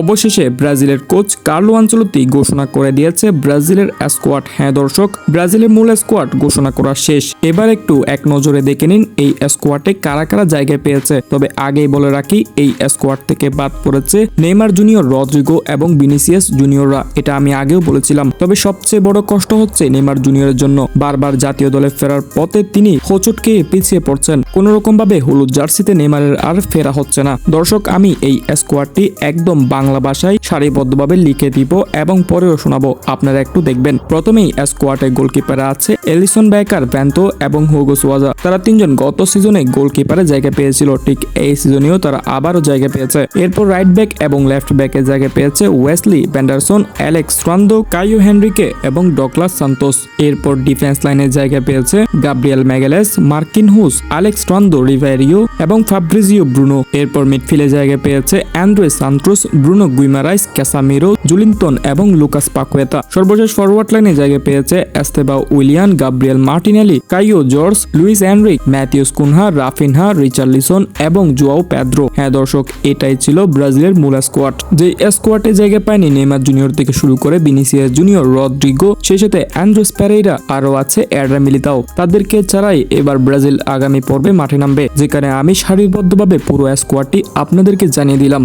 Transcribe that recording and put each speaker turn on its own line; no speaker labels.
অবশেষে ব্রাজিলের coach Carlo আঞ্চলতি ঘোষণা করে দিয়েছে ব্রাজিলের স্কোয়াড। হ্যাঁ দর্শক, ব্রাজিলের মূল স্কোয়াড ঘোষণা করা শেষ। এবার একটু এক নজরে দেখে নিন এই স্কোয়াডে কারা কারা জায়গায় পেয়েছে। তবে আগেই বলে রাখি, এই স্কোয়াড থেকে বাদ পড়েছে নেইমার জুনিয়র, রদ্রিগো এবং বিনিসিয়াস জুনিয়ররা। এটা আমি আগেও বলেছিলাম। তবে সবচেয়ে বড় কষ্ট হচ্ছে নেইমার জুনিয়রের জন্য। বারবার জাতীয় দলে ফেরার পথে তিনি হোঁচটকে পিছিয়ে পড়ছেন। কোন রকম ভাবে হলুদ জার্সিতে নেইমারের আর ফেরা হচ্ছে না। দর্শক, আমি এই স্কোয়াডটি একদম বাংলা ভাষায় সারিবদ্ধভাবে লিখে দিব এবং পরেও শোনাবো। আপনারা একটু দেখবেন। প্রথমেই স্কোয়াডে গোলকিপারে আছে এলিসন ব্যাকার ভ্যান্তো এবং হুগো সোয়াজা তারা তিনজন গত সিজনে গোলকিপারে জায়গা পেয়েছিল। ঠিক এই সিজনেও তারা আবারও জায়গা পেয়েছে। এরপর রাইট ব্যাক এবং লেফট ব্যাকে জায়গা পেয়েছে ওয়েসলি ব্যান্ডারসন অ্যালেক্স ফ্রান্দো কাইও হেনরিকে এবং ডকলাস সান্তোস এরপর ডিফেন্স লাইনে জায়গা পেয়েছে গাব্রিয়েল ম্যাগেলেস মার্কিন হুস আলেক্স ট্রান্দো রিভারিও এবং ফাব্রিজিও ব্রুনো এরপর মিডফিল্ডে জায়গা পেয়েছে অ্যান্ড্রে সান্ট্রোস ব্রুনো গুইমারাইস, ক্যাসামিরো জুলিনটন এবং লুকাস পাকুয়েতা। সর্বশেষ ফরওয়ার্ড লাইনে জায়গা পেয়েছে Estevao Willian, Gabriel Martinelli, Caio Jorge, Luiz Henrique Matheus Cunha, Raphinha, Richarlison এবং জুয়াও প্যাদ্রো হ্যাঁ দর্শক, এটাই ছিল ব্রাজিলের মূল স্কোয়াড যে স্কোয়াডে জায়গা পায়নি নেইমার জুনিয়র থেকে শুরু করে বিনিসিয়াস জুনিয়র, রদ্রিগো, সেই সাথে অ্যান্ড্রোস প্যারেইরা আরও আছে অ্যাড্রা মিলিতাও। তাদেরকে ছাড়াই এবার ব্রাজিল আগামী পর্বে মাঠে নামবে, যেখানে আমি সারিবদ্ধভাবে পুরো স্কোয়াডটি আপনাদেরকে জানিয়ে দিলাম।